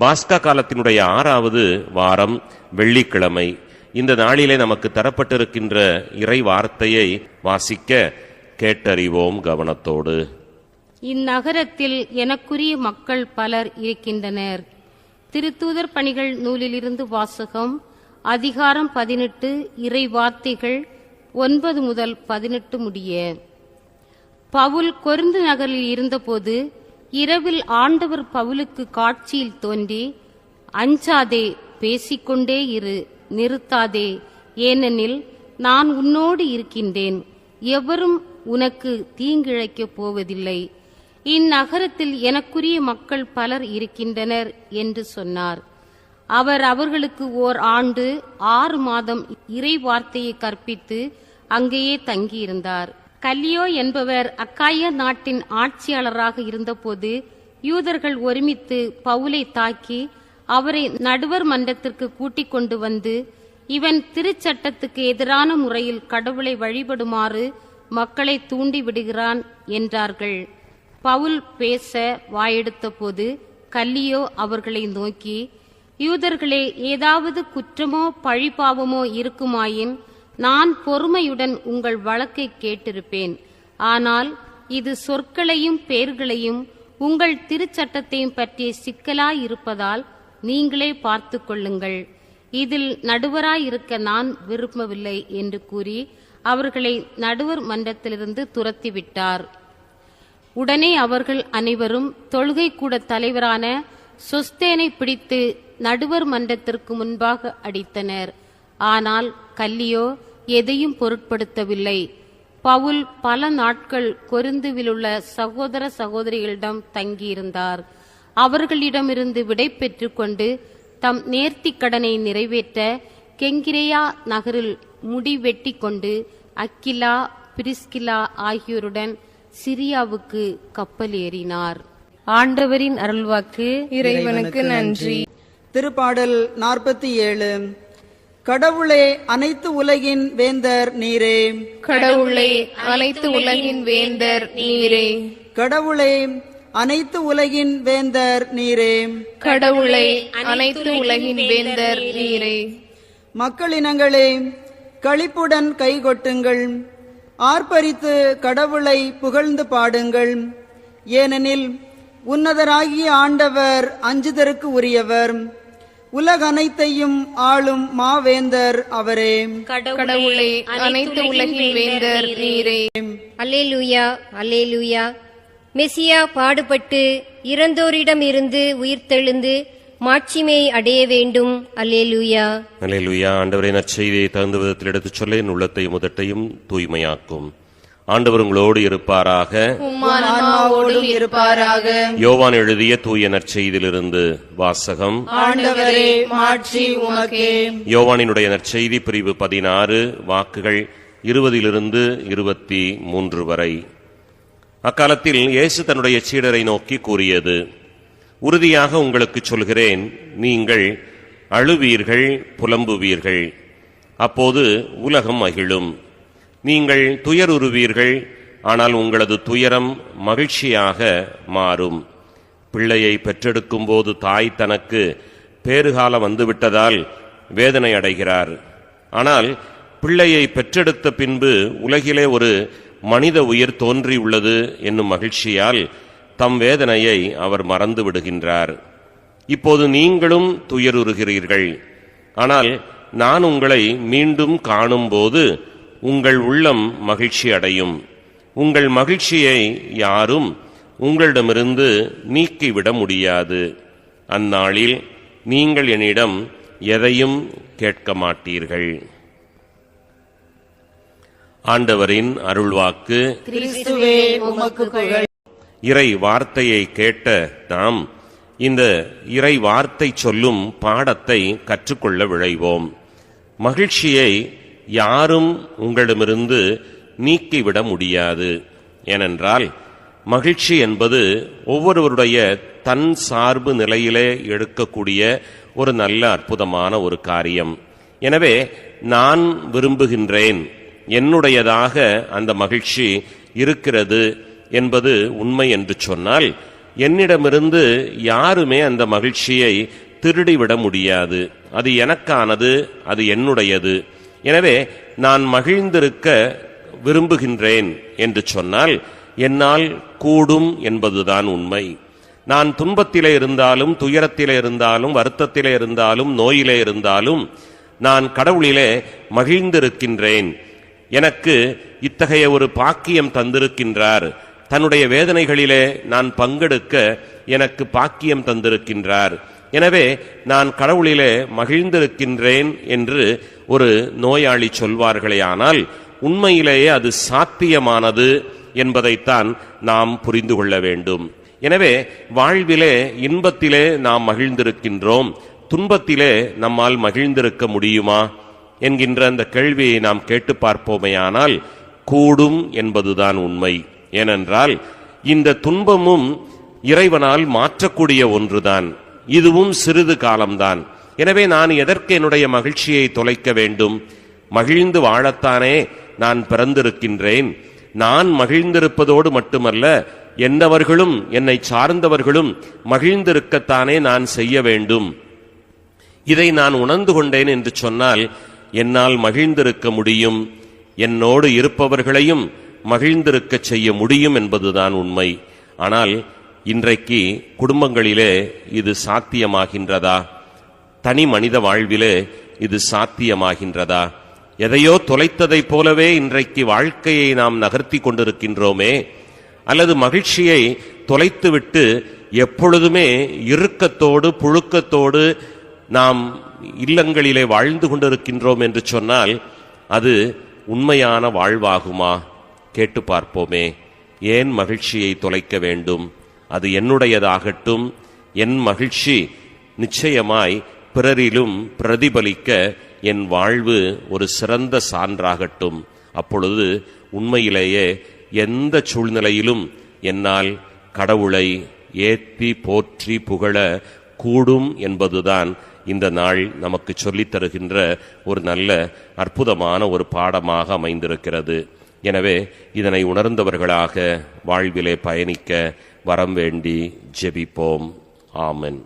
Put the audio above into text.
பாஸ்கா காலத்தினுடைய ஆறாவது வாரம் வெள்ளிக்கிழமை. இந்த நாளிலே நமக்கு தரப்பட்டிருக்கின்ற இறை வார்த்தையை வாசிக்க கேட்டறிவோம் கவனத்தோடு. இந்நகரத்தில் எனக்குரிய மக்கள் பலர் இருக்கின்றனர். திருத்தூதர் பணிகள் நூலிலிருந்து வாசகம் அதிகாரம் பதினெட்டு இறை வார்த்தைகள் ஒன்பது முதல் பதினெட்டு முடிய. பவுல் கொருந்து நகரில் இருந்தபோது இரவில் ஆண்டவர் பவுலுக்கு காட்சியில் தோன்றி அஞ்சாதே பேசிக்கொண்டே இரு நிறுத்தாதே. ஏனெனில் நான் உன்னோடு இருக்கின்றேன். எவரும் உனக்கு தீங்கிழைக்கப் போவதில்லை. இந்நகரத்தில் எனக்குரிய மக்கள் பலர் இருக்கின்றனர் என்று சொன்னார். அவர் அவர்களுக்கு ஓர் ஆண்டு ஆறு மாதம் இறை வார்த்தையை கற்பித்து அங்கேயே தங்கியிருந்தார். கல்லியோ என்பவர் அக்காய நாட்டின் ஆட்சியாளராக இருந்தபோது யூதர்கள் ஒருமித்து பவுலை தாக்கி அவரை நடுவர் மன்றத்திற்கு கூட்டிக் கொண்டு வந்து இவன் திருச்சட்டத்துக்கு எதிரான முறையில் கடவுளை வழிபடுமாறு மக்களை தூண்டி விடுகிறான் என்றார்கள். பவுல் பேச வாயெடுத்தபோது கல்லியோ அவர்களை நோக்கி யூதர்களே ஏதாவது குற்றமோ பழிபாவமோ இருக்குமாயின் நான் பொறுமையுடன் உங்கள் வழக்கை கேட்டிருப்பேன். ஆனால் இது சொற்களையும் பெயர்களையும் உங்கள் திருச்சட்டத்தையும் பற்றிய சிக்கலாயிருப்பதால் நீங்களே பார்த்து கொள்ளுங்கள். இதில் நடுவராயிருக்க நான் விரும்பவில்லை என்று கூறி அவர்களை நடுவர் மன்றத்திலிருந்து துரத்திவிட்டார். உடனே அவர்கள் அனைவரும் தொழுகை கூட தலைவரான சொஸ்தேனை பிடித்து நடுவர் மன்றத்திற்கு முன்பாக அடித்தனர். ஆனால் கல்லியோ எதையும் பொருட்படுத்தவில்லை. பவுல் பல நாட்கள் கொரிந்துவிலுள்ள சகோதர சகோதரிகளிடம் தங்கியிருந்தார். அவர்களிடமிருந்து விடை பெற்றுக்கொண்டு தம் நேர்த்திக் கடனை நிறைவேற்ற கெங்கிரேயா நகரில் முடி வெட்டி கொண்டு அக்கிலா பிரிஸ்கிலா ஆகியோருடன் சிரியாவுக்கு கப்பல் ஏறினார். ஆண்டவரின் அருள்வாக்கு இறைவனுக்கு நன்றி. திருப்பாடல் நாற்பத்தி ஏழு. கடவுளே அனைத்து உலகின் வேந்தர் நீரே. கடவுளே அனைத்து உலகின் வேந்தர் நீரே. கடவுளே அனைத்து உலகின் வேந்தர் நீரே. கடவுளே அனைத்து உலகின் வேந்தர் நீரே. மக்களினங்களே களிப்புடன் கைகொட்டுங்கள் ஆர்ப்பரித்து கடவுளை புகழ்ந்து பாடுங்கள். ஏனெனில் உன்னதராகிய ஆண்டவர் அஞ்சுதற்கு உரியவர். உலகனைத்தையும் ஆளும் மாவேந்தர் அவரே. கடவுளே அனைத்து உலகின் வேந்தர் நீரே. அல்லேலூயா அல்லேலூயா. மெசியா பாடுபட்டு இறந்தோரிடமிருந்து உயிர்த்தெழுந்து மாட்சிமை அடைய வேண்டும். அல்லேலூயா. அல்லேலூயா ஆண்டவரை நற்செய்தியை தகுந்த விதத்தில் எடுத்துச் சொல்ல என் உள்ளத்தையும் முதட்டையும் தூய்மையாக்கும். ஆண்டவர் உங்களோடு இருப்பாராக. இருப்பாராக. யோவான் எழுதிய தூய நற்செய்தியிலிருந்து வாசகம். யோவானினுடைய நற்செய்தி பிரிவு பதினாறு வாக்குகள் இருபதிலிருந்து இருபத்தி மூன்று வரை. அக்காலத்தில் இயேசு தன்னுடைய சீடரை நோக்கி கூறியது உறுதியாக உங்களுக்கு சொல்கிறேன் நீங்கள் அழுவீர்கள் புலம்புவீர்கள். அப்போது உலகம் மகிழும். நீங்கள் துயருறுவீர்கள் ஆனால் உங்களது துயரம் மகிழ்ச்சியாக மாறும். பிள்ளையை பெற்றெடுக்கும் போது தாய் தனக்கு பேறுகாலம் வந்துவிட்டதால் வேதனை அடைகிறார். ஆனால் பிள்ளையை பெற்றெடுத்த பின்பு உலகிலே ஒரு மனித உயிர் தோன்றியுள்ளது என்னும் மகிழ்ச்சியால் தம் வேதனையை அவர் மறந்து விடுகின்றார். இப்போது நீங்களும் துயருறுகிறீர்கள். ஆனால் நான் உங்களை மீண்டும் காணும்போது உங்கள் உள்ளம் மகிழ்ச்சி அடையும். உங்கள் மகிழ்ச்சியை யாரும் உங்களிடமிருந்து நீக்கிவிட முடியாது. அந்நாளில் நீங்கள் என்னிடம் எதையும் கேட்க மாட்டீர்கள். ஆண்டவரின் அருள்வாக்கு இறை வார்த்தையை கேட்ட நாம் இந்த இறை வார்த்தை சொல்லும் பாடத்தை கற்றுக்கொள்ள விழைவோம். மகிழ்ச்சியை யாரும் உங்களிடமிருந்து நீக்கிவிட முடியாது. ஏனென்றால் மகிழ்ச்சி என்பது ஒவ்வொருவருடைய தன் சார்பு நிலையிலே எடுக்கக்கூடிய ஒரு நல்ல அற்புதமான ஒரு காரியம். எனவே நான் விரும்புகின்றேன் என்னுடையதாக அந்த மகிழ்ச்சி இருக்கிறது என்பது உண்மை என்று சொன்னால் என்னிடமிருந்து யாருமே அந்த மகிழ்ச்சியை திருடிவிட முடியாது. அது எனக்கானது அது என்னுடையது. எனவே நான் மகிழ்ந்திருக்க விரும்புகின்றேன் என்று சொன்னால் என்னால் கூடும் என்பதுதான் உண்மை. நான் துன்பத்திலே இருந்தாலும் துயரத்திலே இருந்தாலும் வருத்தத்திலே இருந்தாலும் நோயிலே இருந்தாலும் நான் கடவுளிலே மகிழ்ந்திருக்கின்றேன். எனக்கு இத்தகைய ஒரு பாக்கியம் தந்திருக்கின்றார். தன்னுடைய வேதனைகளிலே நான் பங்கெடுக்க எனக்கு பாக்கியம் தந்திருக்கின்றார். எனவே நான் கடவுளிலே மகிழ்ந்திருக்கின்றேன் என்று ஒரு நோயாளி சொல்வார்களே ஆனால் உண்மையிலேயே அது சாத்தியமானது என்பதைத்தான் நாம் புரிந்து கொள்ள வேண்டும். எனவே வாழ்விலே இன்பத்திலே நாம் மகிழ்ந்திருக்கின்றோம். துன்பத்திலே நம்மால் மகிழ்ந்திருக்க முடியுமா? என்கின்ற அந்த கேள்வியை நாம் கேட்டு பார்ப்போமேயானால் கூடும் என்பதுதான் உண்மை. ஏனென்றால் இந்த துன்பமும் இறைவனால் மாற்றக்கூடிய ஒன்றுதான். இதுவும் சிறிது காலம்தான். எனவே நான் எதற்கு என்னுடைய மகிழ்ச்சியை தொலைக்க வேண்டும்? மகிழ்ந்து வாழத்தானே நான் பிறந்திருக்கின்றேன். நான் மகிழ்ந்திருப்பதோடு மட்டுமல்ல என்னவர்களும் என்னை சார்ந்தவர்களும் மகிழ்ந்திருக்கத்தானே நான் செய்ய வேண்டும். இதை நான் உணர்ந்து கொண்டேன் என்று சொன்னால் என்னால் மகிழ்ந்திருக்க முடியும். என்னோடு இருப்பவர்களையும் மகிழ்ந்திருக்கச் செய்ய முடியும் என்பதுதான் உண்மை. ஆனால் இன்றைக்கு குடும்பங்களிலே இது சாத்தியமாகின்றதா? தனி மனித வாழ்விலே இது சாத்தியமாகின்றதா? எதையோ தொலைத்ததைப் போலவே இன்றைக்கு வாழ்க்கையை நாம் நகர்த்தி கொண்டிருக்கின்றோமே அல்லது மகிழ்ச்சியை தொலைத்துவிட்டு எப்பொழுதுமே இறுக்கத்தோடு புழுக்கத்தோடு நாம் இல்லங்களிலே வாழ்ந்து கொண்டிருக்கின்றோம் என்று சொன்னால் அது உண்மையான வாழ்வாகுமா? கேட்டு பார்ப்போமே. ஏன் மகிழ்ச்சியை தொலைக்க வேண்டும்? அது என்னுடையதாகட்டும் என் மகிழ்ச்சி நிச்சயமாய் பிறரிலும் பிரதிபலிக்க என் வாழ்வு ஒரு சிறந்த சான்றாகட்டும். அப்பொழுது உண்மையிலேயே எந்த சூழ்நிலையிலும் என்னால் கடவுளை ஏற்றி போற்றி புகழ கூடும் என்பதுதான் இந்த நாள் நமக்கு சொல்லித் தருகின்ற ஒரு நல்ல அற்புதமான ஒரு பாடமாக அமைந்திருக்கிறது. எனவே இதனை உணர்ந்தவர்களாக வாழ்விலே பயணிக்க வரம் வேண்டி ஜெபிப்போம். ஆமென்.